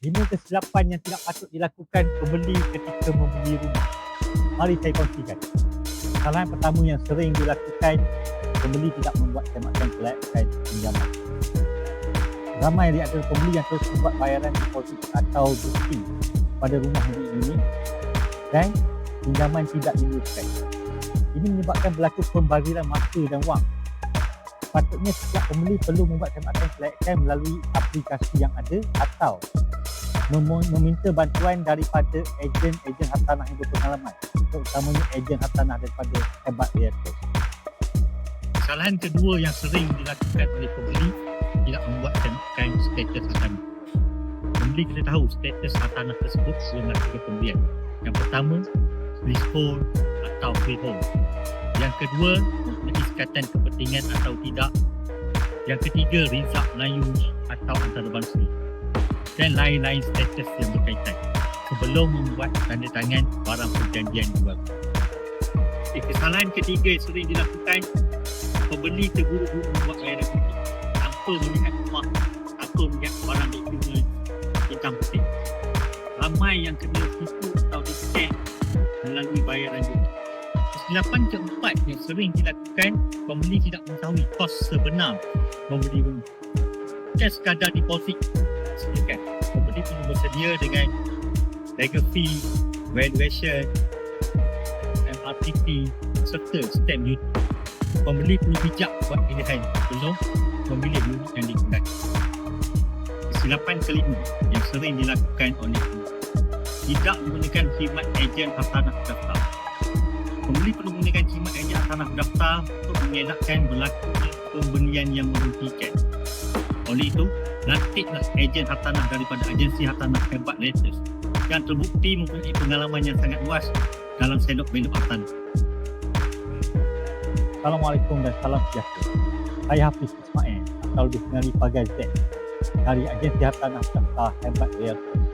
lima kesilapan yang tidak patut dilakukan pembeli ketika membeli rumah. Mari saya kongsikan. Kesalahan pertama yang sering dilakukan, pembeli tidak membuat semakan kelayakan pinjaman. Ramai di antara pembeli yang terus membuat bayaran deposit atau bukti pada rumah ini dan pinjaman tidak diluluskan. Ini menyebabkan berlaku pembaziran masa dan wang. Patutnya setiap pembeli perlu membuat semakan kelayakan melalui aplikasi yang ada atau meminta bantuan daripada ejen-ejen hartanah yang berpengalaman terutamanya ejen hartanah daripada hebat realtor. Kesalahan kedua yang sering dilakukan oleh pembeli tidak membuat semakan status hartanah. Pembeli kena tahu status hartanah tersebut sebelum melakukan pembelian. Yang pertama, leasehold atau freehold. Yang kedua, ikatan kepentingan atau tidak. Yang ketiga, rizak Melayu atau antarabangsa. Dan lain-lain status yang berkaitan sebelum membuat tanda tangan barang perjanjian jual. Okay, kesalahan ketiga yang sering dilakukan pembeli terburu-buru membuat bayaran putih tanpa melihat rumah atau melihat barang dokumen hitam putih. Ramai yang kena tipu atau di scam melalui bayaran putih. Kesilapan keempat yang sering dilakukan pembeli tidak mengetahui kos sebenar membeli rumah. Bukan sekadar deposit sediakan. Pembeli perlu bersedia dengan legal fee, valuation, MRTP serta stamp duty. Pembeli perlu bijak buat pilihan sebelum memilih unit yang digunakan. Kesilapan kelima yang sering dilakukan oleh pembeli tidak menggunakan khidmat ejen hartanah berdaftar. Pembeli perlu menggunakan khidmat ejen hartanah berdaftar untuk mengelakkan berlakunya pembelian yang merugikan. Oleh itu, latihlah ejen hartanah daripada agensi hartanah hebat latest yang terbukti mempunyai pengalaman yang sangat luas dalam selok belok hartanah. Assalamualaikum dan salam sejahtera. Saya Hafiz Ismail atau dikenali Pagai Z dari agensi hartanah serta hebat realtor.